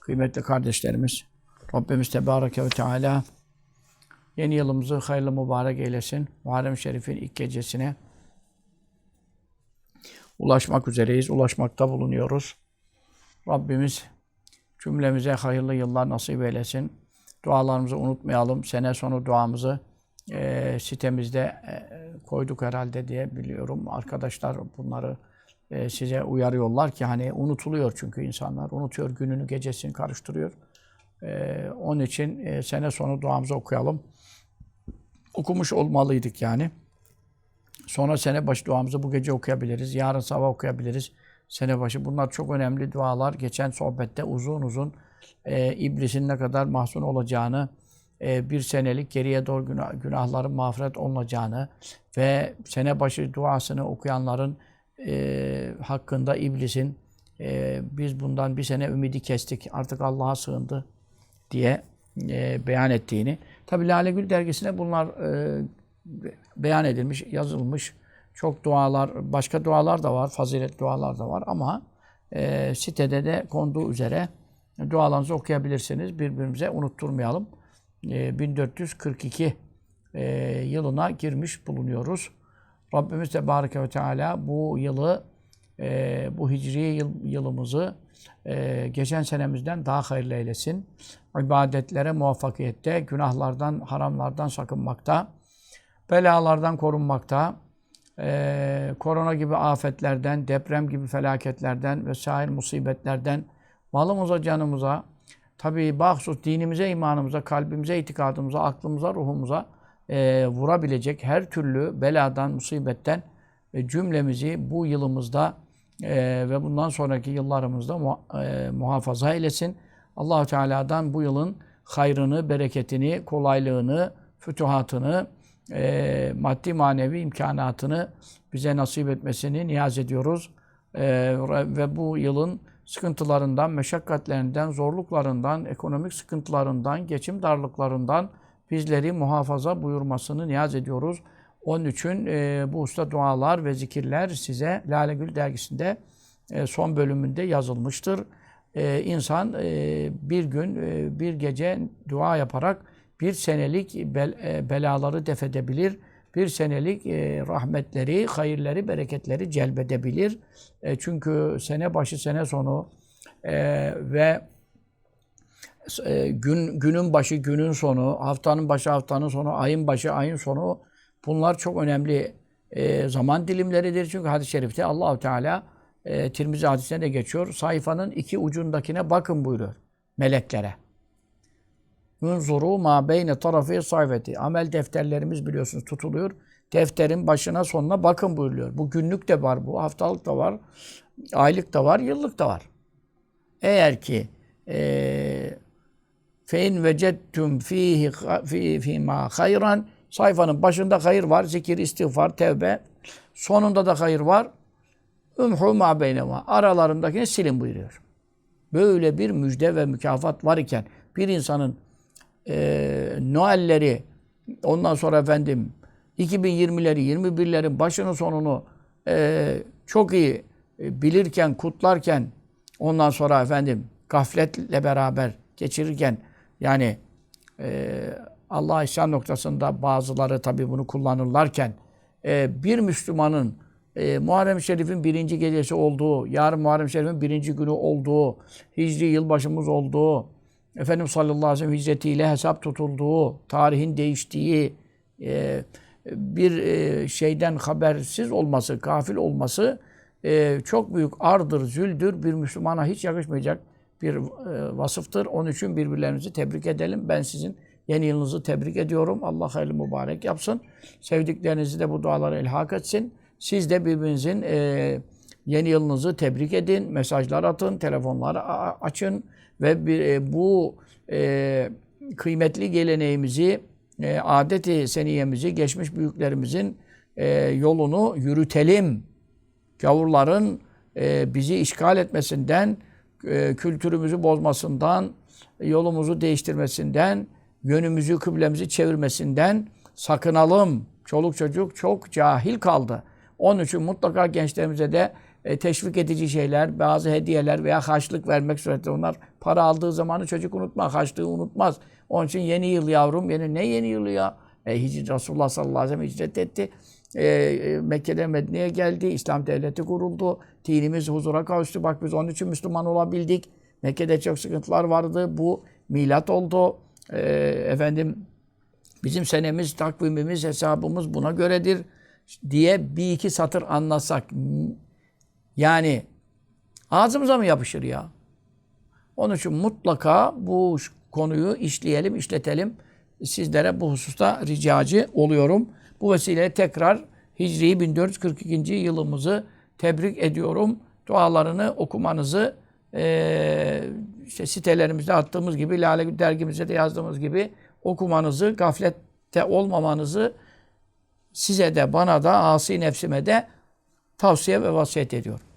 Kıymetli kardeşlerimiz, Rabbimiz Tebareke ve Teala yeni yılımızı hayırlı mübarek eylesin. Muharrem Şerif'in ilk gecesine ulaşmak üzereyiz, ulaşmakta bulunuyoruz. Rabbimiz cümlemize hayırlı yıllar nasip eylesin. Dualarımızı unutmayalım. Sene sonu duamızı e, sitemizde e, koyduk herhalde diye biliyorum. Arkadaşlar bunları e, size uyarıyorlar ki hani unutuluyor çünkü insanlar unutuyor gününü gecesini karıştırıyor. E, onun için e, sene sonu duamızı okuyalım. Okumuş olmalıydık yani. Sonra sene başı duamızı bu gece okuyabiliriz. Yarın sabah okuyabiliriz. Sene başı. Bunlar çok önemli dualar. Geçen sohbette uzun uzun e, iblisin ne kadar mahzun olacağını, e, bir senelik geriye doğru günah, günahların mağfiret olunacağını ve sene başı duasını okuyanların e, hakkında iblisin e, biz bundan bir sene ümidi kestik, artık Allah'a sığındı diye e, beyan ettiğini. Tabi Lale Gül dergisine bunlar e, beyan edilmiş, yazılmış. Çok dualar, başka dualar da var, fazilet dualar da var ama e, sitede de konduğu üzere dualarınızı okuyabilirsiniz. Birbirimize unutturmayalım. E, 1442 e, yılına girmiş bulunuyoruz. Rabbimiz Tebareke ve Teala bu yılı, e, bu hicri yıl, yılımızı e, geçen senemizden daha hayırlı eylesin. İbadetlere muvaffakiyette, günahlardan, haramlardan sakınmakta, belalardan korunmakta, e, korona gibi afetlerden, deprem gibi felaketlerden vesaire musibetlerden malımıza, canımıza, tabii bahsus dinimize, imanımıza, kalbimize, itikadımıza, aklımıza, ruhumuza e, vurabilecek her türlü beladan, musibetten e, cümlemizi bu yılımızda e, ve bundan sonraki yıllarımızda mu, e, muhafaza eylesin. Allahu Teala'dan bu yılın hayrını, bereketini, kolaylığını, fütuhatını, e, maddi manevi imkanatını bize nasip etmesini niyaz ediyoruz. E, ve bu yılın sıkıntılarından, meşakkatlerinden, zorluklarından, ekonomik sıkıntılarından, geçim darlıklarından bizleri muhafaza buyurmasını niyaz ediyoruz. Onun için e, bu usta dualar ve zikirler size Lale Gül dergisinde e, son bölümünde yazılmıştır. E, insan e, bir gün, e, bir gece dua yaparak bir senelik bel, e, belaları defedebilir. Bir senelik e, rahmetleri, hayırları, bereketleri celbedebilir. E, çünkü sene başı, sene sonu e, ve e, gün günün başı, günün sonu, haftanın başı, haftanın sonu, ayın başı, ayın sonu bunlar çok önemli e, zaman dilimleridir. Çünkü hadis-i şerifte Allahu Teala e, Tirmizi hadisine de geçiyor. Sayfanın iki ucundakine bakın buyuruyor meleklere. Unzuru ma beyne tarafı sayfeti. Amel defterlerimiz biliyorsunuz tutuluyor. Defterin başına sonuna bakın buyuruyor. Bu günlük de var, bu haftalık da var, aylık da var, yıllık da var. Eğer ki fe in vecettüm fihi fi fi ma hayran sayfanın başında hayır var, zikir, istiğfar, tevbe. Sonunda da hayır var. Umhu ma beynema. Aralarındakini silin buyuruyor. Böyle bir müjde ve mükafat var iken bir insanın e, Noel'leri ondan sonra efendim 2020'leri, 21'lerin başını sonunu e, çok iyi e, bilirken, kutlarken ondan sonra efendim gafletle beraber geçirirken yani e, Allah isyan noktasında bazıları tabii bunu kullanırlarken e, bir Müslümanın e, Muharrem Şerif'in birinci gecesi olduğu, yarın Muharrem Şerif'in birinci günü olduğu, Hicri yılbaşımız olduğu, Efendimiz sallallahu aleyhi ve sellem hicretiyle hesap tutulduğu, tarihin değiştiği e, bir e, şeyden habersiz olması, gafil olması çok büyük ardır, züldür, bir Müslümana hiç yakışmayacak bir vasıftır. Onun için birbirlerimizi tebrik edelim. Ben sizin yeni yılınızı tebrik ediyorum. Allah hayırlı mübarek yapsın. Sevdiklerinizi de bu dualara ilhak etsin. Siz de birbirinizin e, yeni yılınızı tebrik edin. Mesajlar atın, telefonları açın ve bir, e, bu e, kıymetli geleneğimizi, e, adeti seniyemizi, geçmiş büyüklerimizin e, yolunu yürütelim. Gavurların e, bizi işgal etmesinden, e, kültürümüzü bozmasından, yolumuzu değiştirmesinden, yönümüzü, kıblemizi çevirmesinden sakınalım. Çoluk çocuk çok cahil kaldı. Onun için mutlaka gençlerimize de e, teşvik edici şeyler, bazı hediyeler veya harçlık vermek suretiyle onlar para aldığı zamanı çocuk unutma, harçlığı unutmaz. Onun için yeni yıl yavrum, yeni ne yeni yılı ya? E, hicret, Resulullah sallallahu aleyhi ve sellem hicret etti. E, e, Mekke'den Medine'ye geldi, İslam devleti kuruldu, dinimiz huzura kavuştu. Bak biz onun için Müslüman olabildik. Mekke'de çok sıkıntılar vardı. Bu milat oldu. E, efendim bizim senemiz, takvimimiz, hesabımız buna göredir diye bir iki satır anlatsak yani ağzımıza mı yapışır ya? Onun için mutlaka bu konuyu işleyelim, işletelim. Sizlere bu hususta ricacı oluyorum. Bu vesileyle tekrar Hicri 1442. yılımızı tebrik ediyorum. Dualarını okumanızı eee işte sitelerimizde attığımız gibi, Lale Gül dergimizde de yazdığımız gibi okumanızı, gaflette olmamanızı size de bana da asi nefsime de tavsiye ve vasiyet ediyorum.